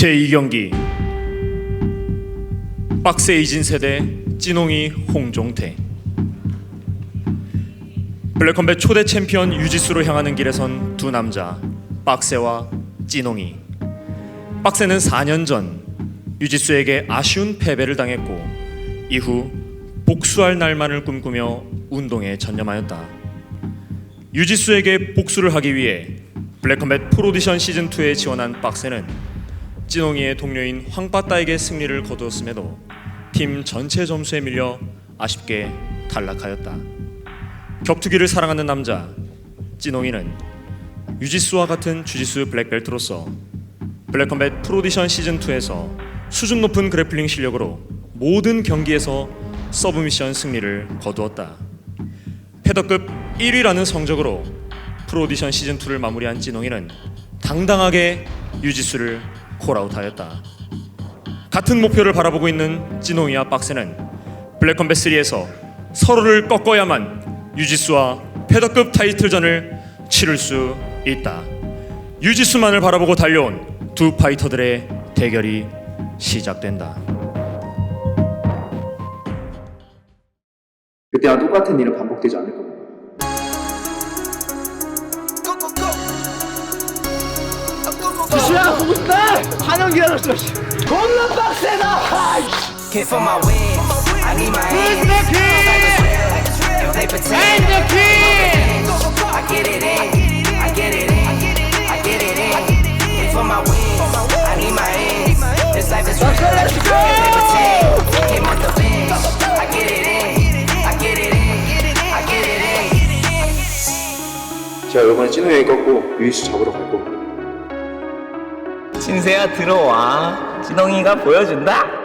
제2경기. 빡세 이진 세대 찌농이 홍종태. 블랙컴뱃 초대 챔피언 유지수로 향하는 길에선 두 남자 빡세와 찌농이. 빡세는 4년 전 유지수에게 아쉬운 패배를 당했고 이후 복수할 날만을 꿈꾸며 운동에 전념하였다. 유지수에게 복수를 하기 위해 블랙컴뱃 프로디션 시즌 2에 지원한 빡세는 찌농이의 동료인 황빠따에게 승리를 거두었음에도 팀 전체 점수에 밀려 아쉽게 탈락하였다. 격투기를 사랑하는 남자 찌농이는 유지수와 같은 주지수 블랙벨트로서 블랙컴뱃 프로디션 시즌 2에서 수준 높은 그래플링 실력으로 모든 경기에서 서브미션 승리를 거두었다. 패더급 1위라는 성적으로 프로디션 시즌 2를 마무리한 찌농이는 당당하게 유지수를 콜아웃하였다. 같은 목표를 바라보고 있는 찌농이와 빡세는 블랙컴뱃 3에서 서로를 꺾어야만 유지수와 패더급 타이틀전을 치를 수 있다. 유지수만을 바라보고 달려온 두 파이터들의 대결이 시작된다. 그때와 똑같은 일은 반복되지 않을 겁니다. 보고 싶다 한영 기다렸어 씨. 겁나 빡세다 아이씨. Kick for my wins. I need my hands. the they pretend, And the kid I get it in. I get it in. I get it in. Kick for my wins. I need my hands. This life is real. let's go they pretend, came off the bench. I get it in. I get it in. I get it in. 제가 이번에 찐우 형이 꺾고 유이수 잡으러 갈 겁니 다. 신세야 들어와 진홍이가 보여준다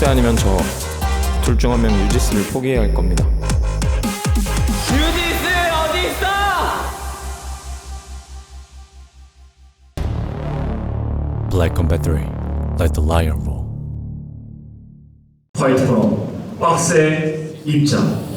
박스 아니면 저 둘 중 한 명 유지스를 포기해야 할 겁니다. 유지스 어디 있어 Black Combat 3. Let the lion roar. 파이터 박스의 입장.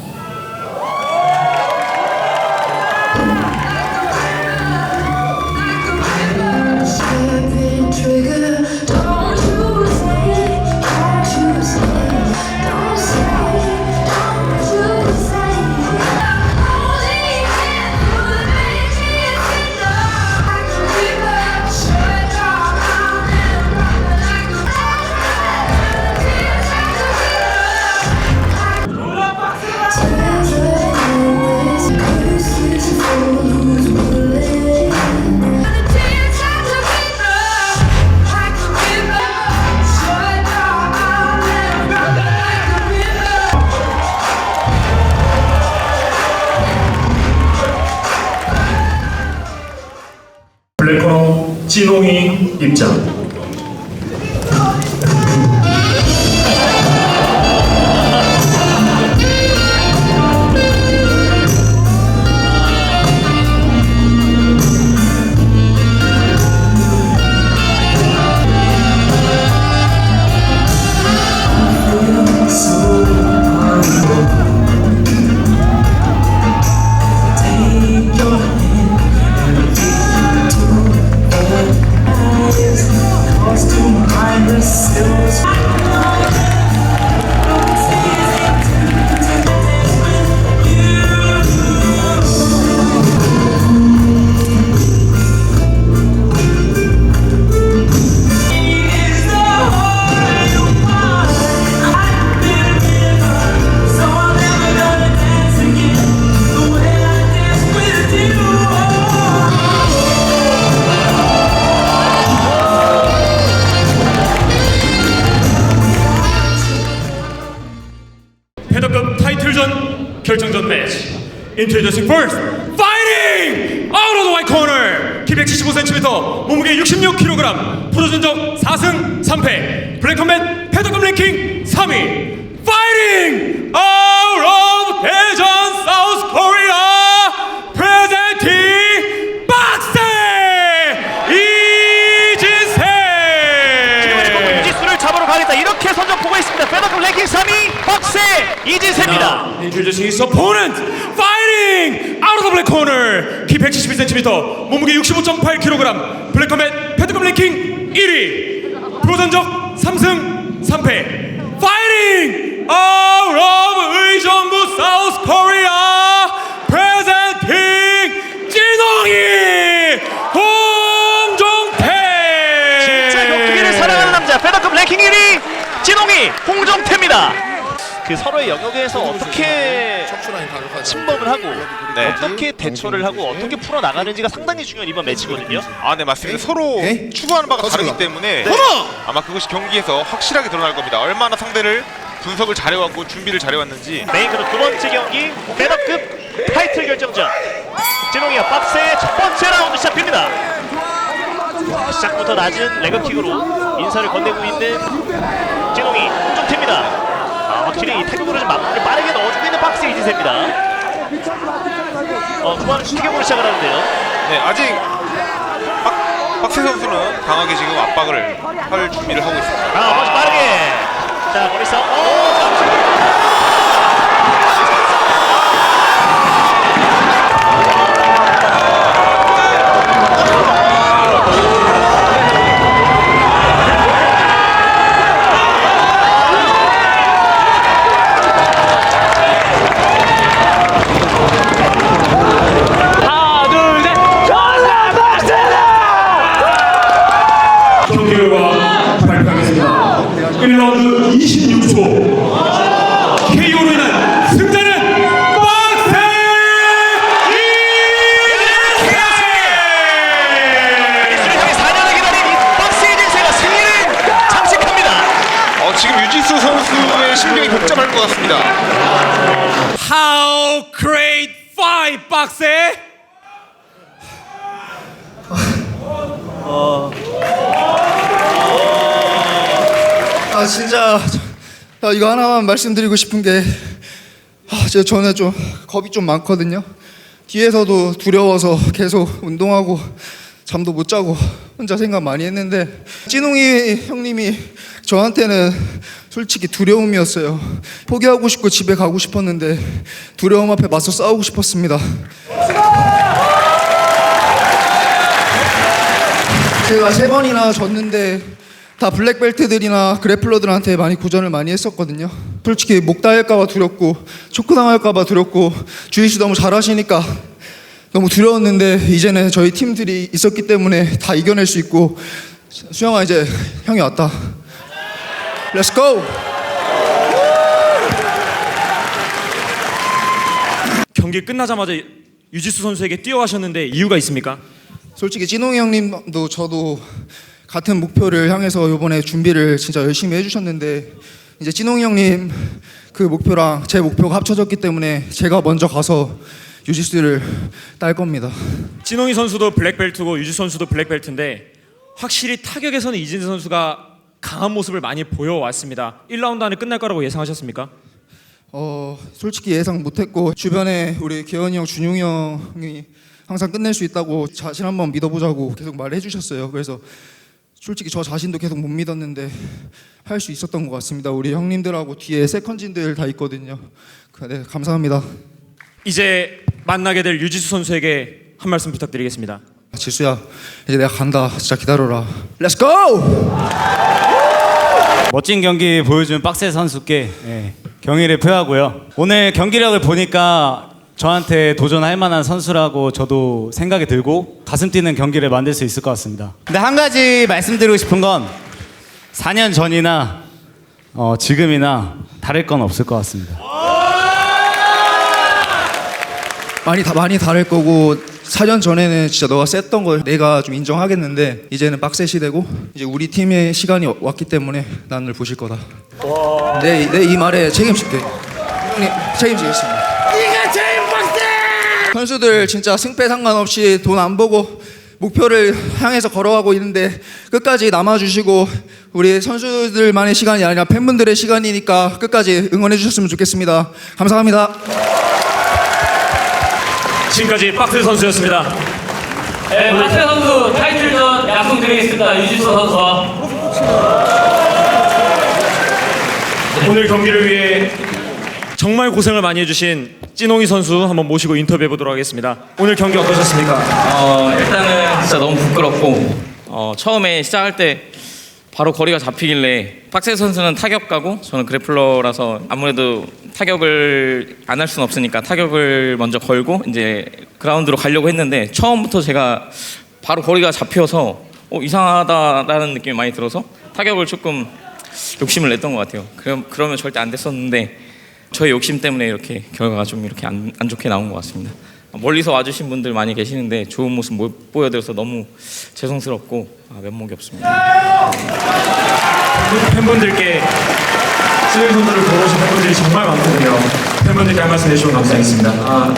찌농이 입장. Introducing first, fighting out of the white corner, keeping 175cm, 몸무게 66kg, 프로전적 4승 3패, 블랙컴뱃 패더급 랭킹 3위, 파이팅 아웃 오브 대전 사우스 코리아 프레젠팅 박세 이진세 유지수를 잡으러 가겠다 이렇게 선전 보고 있습니다 페더급 랭킹 3위 박세 이진세입니다 Introducing his opponent, fighting out of the black corner. 키 171cm, 몸무게 65.8kg, 블랙컴뱃 패드급 랭킹 1위, 프로전적 3승 3패, fighting out of 의정부 사우스 코리아, presenting 진홍이 홍종태. 진짜 격투기를 사랑하는 남자. 페더급 랭킹 1위 진홍이 홍정태입니다 그 서로의 영역에서 어떻게 침범을 하고 어떻게 대처를 하고 어떻게 풀어 나가는지가 상당히 중요한 이번 매치거든요. 아, 네 맞습니다. 서로 추구하는 바가 다르기 때문에 아마 그것이 경기에서 확실하게 드러날 겁니다. 얼마나 상대를 분석을 잘해왔고 준비를 잘해왔는지. 메인 그룹 두 번째 경기 페더급 타이틀 결정전. 진홍이와 박스의 첫 번째 라운드 시작됩니다. 시작부터 낮은 레그킥으로 인사를 건네고 있는 진홍이 홍정태입니다 아, 확실히 이 태극으로 좀 맞문을 빠르게 넣어주고 있는 박스 이지세입니다 어, 후반은 슈팅으로 시작을 하는데요 네 아직 박, 박세 선수는 강하게 지금 압박을 할 준비를 하고 있습니다. 아, 지금 유지수 선수의 심경이 복잡할 것 같습니다. How great fight, 박세! 아 진짜 저- 아, 이거 하나만 말씀드리고 싶은 게 아, 제가 저는 좀 겁이 좀 많거든요. 뒤에서도 두려워서 계속 운동하고 잠도 못 자고 혼자 생각 많이 했는데 찐웅이 형님이 저한테는 솔직히 두려움이었어요. 포기하고 싶고 집에 가고 싶었는데 두려움 앞에 맞서 싸우고 싶었습니다. 제가 세 번이나 졌는데 다 블랙벨트들이나 그래플러들한테 많이 고전을 많이 했었거든요. 솔직히 목 다할까봐 두렵고 초크 당할까봐 두렵고 주희 씨 너무 잘하시니까 너무 두려웠는데 이제는 저희 팀들이 있었기 때문에 다 이겨낼 수 있고 수영아 이제 형이 왔다. Let's go. 경기 끝나자마자 유지수 선수에게 뛰어가셨는데 이유가 있습니까? 솔직히 찐홍이 형님도 저도 같은 목표를 향해서 이번에 준비를 진짜 열심히 해주셨는데 이제 찐홍이 형님 그 목표랑 제 목표가 합쳐졌기 때문에 제가 먼저 가서 유지수를 딸 겁니다. 진홍이 선수도 블랙벨트고 유지 선수도 블랙벨트인데 확실히 타격에서는 이진세 선수가 강한 모습을 많이 보여왔습니다. 1라운드 안에 끝날 거라고 예상하셨습니까? 어 솔직히 예상 못했고 주변에 우리 기현이 형, 준용이 형이 항상 끝낼 수 있다고 자신 한번 믿어보자고 계속 말해 주셨어요. 그래서 솔직히 저 자신도 계속 못 믿었는데 할 수 있었던 것 같습니다. 우리 형님들하고 뒤에 세컨진들 다 있거든요. 그, 네 감사합니다. 이제 만나게 될 유지수 선수에게 한 말씀 부탁드리겠습니다. 지수야 이제 내가 간다. 진짜 기다려라. Let's go. 멋진 경기 보여준 빡세 선수께 예, 경의를 표하고요. 오늘 경기력을 보니까 저한테 도전할 만한 선수라고 저도 생각이 들고 가슴 뛰는 경기를 만들 수 있을 것 같습니다. 근데 한 가지 말씀드리고 싶은 건 4년 전이나 어, 지금이나 다를 건 없을 것 같습니다. 많이 다 많이 다를 거고 4년 전에는 진짜 너가 셌던 걸 내가 좀 인정하겠는데 이제는 빡세 시대고 이제 우리 팀의 시간이 왔기 때문에 나를 보실 거다. 내내이 말에 책임질게. 형님 책임지겠습니다. 네가 제일 빡세. 선수들 진짜 승패 상관없이 돈 안 보고 목표를 향해서 걸어가고 있는데 끝까지 남아주시고 우리 선수들만의 시간이 아니라 팬분들의 시간이니까 끝까지 응원해 주셨으면 좋겠습니다. 감사합니다. 지금까지 박세 선수였습니다. 네, 박세 선수 타이틀전 약속드리겠습니다. 유지수 선수와. 오늘 경기를 위해 정말 고생을 많이 해주신 찐홍이 선수 한번 모시고 인터뷰해 보도록 하겠습니다. 오늘 경기 어떠셨습니까? 어, 일단은 진짜 너무 부끄럽고 어, 처음에 시작할 때 바로 거리가 잡히길래 박세 선수는 타격 가고 저는 그래플러라서 아무래도 타격을 안 할 수는 없으니까 타격을 먼저 걸고 이제 그라운드로 가려고 했는데 처음부터 제가 바로 거리가 잡혀서 어, 이상하다라는 느낌이 많이 들어서 타격을 조금 욕심을 냈던 것 같아요. 그럼 그러면 절대 안 됐었는데 저의 욕심 때문에 이렇게 결과가 좀 이렇게 안, 안 좋게 나온 것 같습니다. 멀리서 와주신 분들 많이 계시는데 좋은 모습 못 보여드려서 너무 죄송스럽고 아, 면목이 없습니다. 팬분들께 찐홍이 선수를 보러 오신 팬분들이 정말 많거든요. 팬분들께 한 말씀 해주시면 감사하겠습니다. 아,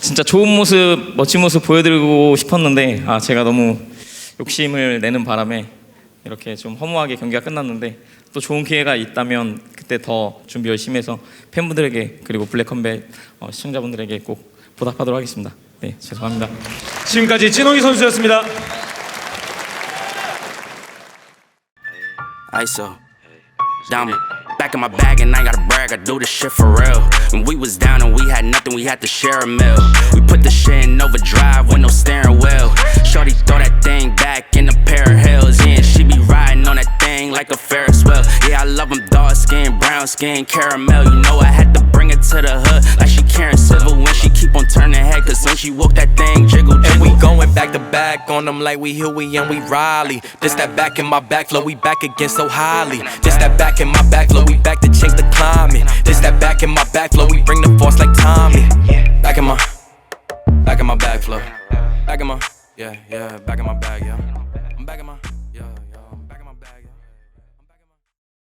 진짜 좋은 모습, 멋진 모습 보여드리고 싶었는데 아, 제가 너무 욕심을 내는 바람에 이렇게 좀 허무하게 경기가 끝났는데 또 좋은 기회가 있다면 그때 더 준비 열심히 해서 팬분들에게 그리고 블랙컴뱃 어, 시청자분들에게 꼭 보답하도록 하겠습니다. 네, 죄송합니다. 지금까지 찐홍이 선수였습니다. ISO. Down back in my bag and I gotta brag, I do this shit for real. When we was down and we had nothing, we had to share a meal. We the shit in overdrive with no steering wheel. Shorty throw that thing back in a pair of heels, yeah, and she be riding on that thing like a Ferris wheel. Yeah, I love them dark skin, brown skin, caramel. You know I had to bring it to the hood like she Karen Civil when she keep on turning head, cause when she walk that thing jiggle jiggle. And we going back to back on them like we Huey and we Riley. This that back in my back flow, we back again so highly. This that back in my back flow, we back to change the climate. This that back in my back flow, we bring the force like Tommy. Back in my, back in my bag, flow. Back in my, yeah, yeah, back in my bag, yeah. I'm back in my.